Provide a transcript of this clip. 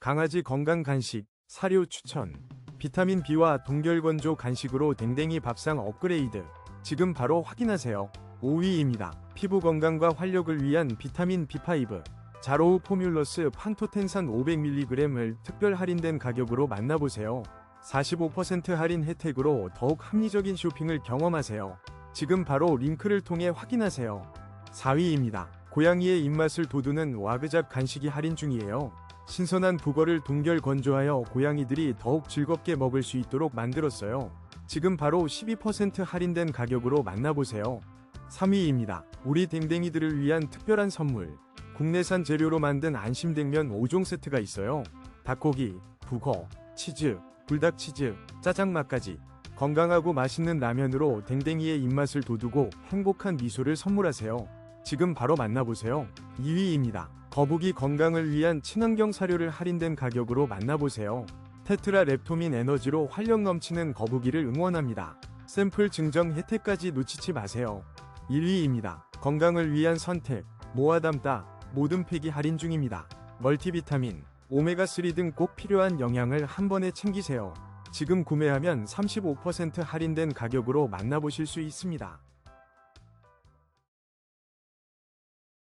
강아지 건강 간식, 사료 추천. 비타민 B와 동결건조 간식으로 댕댕이 밥상 업그레이드. 지금 바로 확인하세요. 5위입니다. 피부 건강과 활력을 위한 비타민 B5. 자로우 포뮬러스 판토텐산 500mg을 특별 할인된 가격으로 만나보세요. 45% 할인 혜택으로 더욱 합리적인 쇼핑을 경험하세요. 지금 바로 링크를 통해 확인하세요. 4위입니다. 고양이의 입맛을 돋우는 와그작 간식이 할인 중이에요. 신선한 북어를 동결 건조하여 고양이들이 더욱 즐겁게 먹을 수 있도록 만들었어요. 지금 바로 12% 할인된 가격으로 만나보세요. 3위입니다. 우리 댕댕이들을 위한 특별한 선물. 국내산 재료로 만든 안심냉면 5종 세트가 있어요. 닭고기, 북어, 치즈, 불닭치즈, 짜장맛까지 건강하고 맛있는 라면으로 댕댕이의 입맛을 돋우고 행복한 미소를 선물하세요. 지금 바로 만나보세요. 2위입니다. 거북이 건강을 위한 친환경 사료를 할인된 가격으로 만나보세요. 테트라 랩토민 에너지로 활력 넘치는 거북이를 응원합니다. 샘플 증정 혜택까지 놓치지 마세요. 1위입니다. 건강을 위한 선택, 모아 담다, 모든 팩이 할인 중입니다. 멀티비타민, 오메가3 등 꼭 필요한 영양을 한 번에 챙기세요. 지금 구매하면 35% 할인된 가격으로 만나보실 수 있습니다.